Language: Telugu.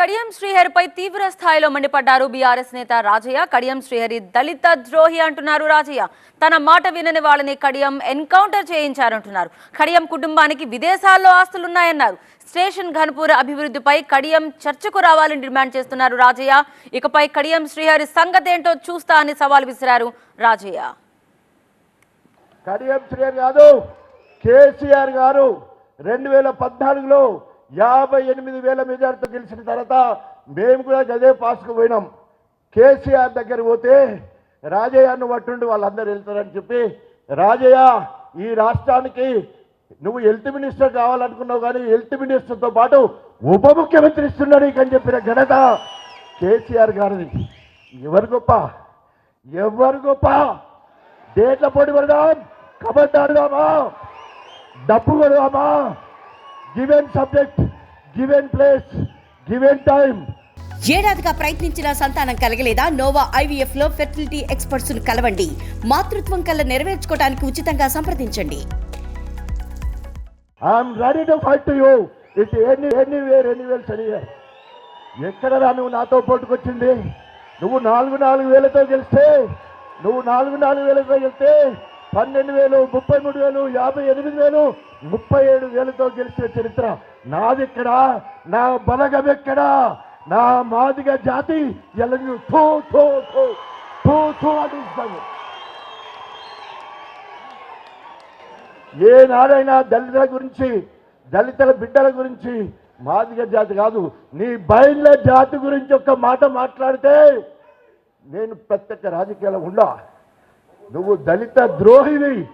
కడియం శ్రీహరిపై తీవ్ర స్థాయిలో మండిపడ్డారు బీఆర్ఎస్ నేత రాజయ్య. కడియం శ్రీహరి దళిత ద్రోహి అంటున్నారు రాజయ్య. తన మాట వినని వాళ్ళని కడియం ఎన్కౌంటర్ చేయించారంటున్నారు. కడియం కుటుంబానికి విదేశాల్లో ఆస్తులున్నాయన్నారు. స్టేషన్ ఘన్పూర్ అభివృద్ధిపై కడియం చర్చకు రావాలని డిమాండ్ చేస్తున్నారు రాజయ్య. ఇకపై కడియం శ్రీహరి సంగతేంటో చూస్తా అని సవాల్ విసిరారు రాజయ్య. కడియం శ్రీహరి కాదు కేసీఆర్ గారు రెండు వేల పద్నాలుగులో యాభై ఎనిమిది వేల మెజార్టీతో గెలిచిన తర్వాత మేము కూడా అదే పాస్కు పోయినాం. కేసీఆర్ దగ్గర పోతే రాజయ్యను పట్టుండి వాళ్ళందరూ వెళ్తారని చెప్పి రాజయ్య ఈ రాష్ట్రానికి నువ్వు హెల్త్ మినిస్టర్ కావాలనుకున్నావు కానీ హెల్త్ మినిస్టర్తో పాటు ఉప ముఖ్యమంత్రి ఇస్తున్నాడు అని చెప్పిన ఘనత కేసీఆర్ గారిది. ఎవరు గొప్ప? ఎవరు గొప్ప? డేట్ల పొడి పడదాం? కబడ్డీ డబ్బు కొడదామా? Given subject given place given time ఏడాదిగా ప్రయత్నించిన సంతానం కలగలేదా? నోవా ఐవీఎఫ్లో ఫెర్టిలిటీ ఎక్స్పర్ట్స్ను కలవండి. మాతృత్వం కల్లా నెరవేర్చుకోవడానికి ఉచితంగా సంప్రదించండి. I'm ready to fight to you it any anywhere anywhere anywhere ఎక్కడరా నువ్వు నాతో పోటుకొచ్చింది? నువ్వు నాలుగు నాలుగు వేలతో గెలిస్తే నువ్వు నాలుగు నాలుగు వేలతో గెలిస్తే పన్నెండు వేలు ముప్పై మూడు వేలు యాభై ఎనిమిది వేలు ముప్పై ఏడు వేలతో గెలిచిన చరిత్ర నాదిక్కడా నా బలగం ఎక్కడా నా మాదిగ జాతి ఎలా థూ థూ థూ థూ థూ ఏనాడైనా దళితుల గురించి దళితుల బిడ్డల గురించి మాదిగ జాతి కాదు నీ బయళ్ళ జాతి గురించి ఒక్క మాట మాట్లాడితే నేను ప్రత్యేక రాజకీయాలు ఉండా. నువ్వు దళిత ద్రోహివి.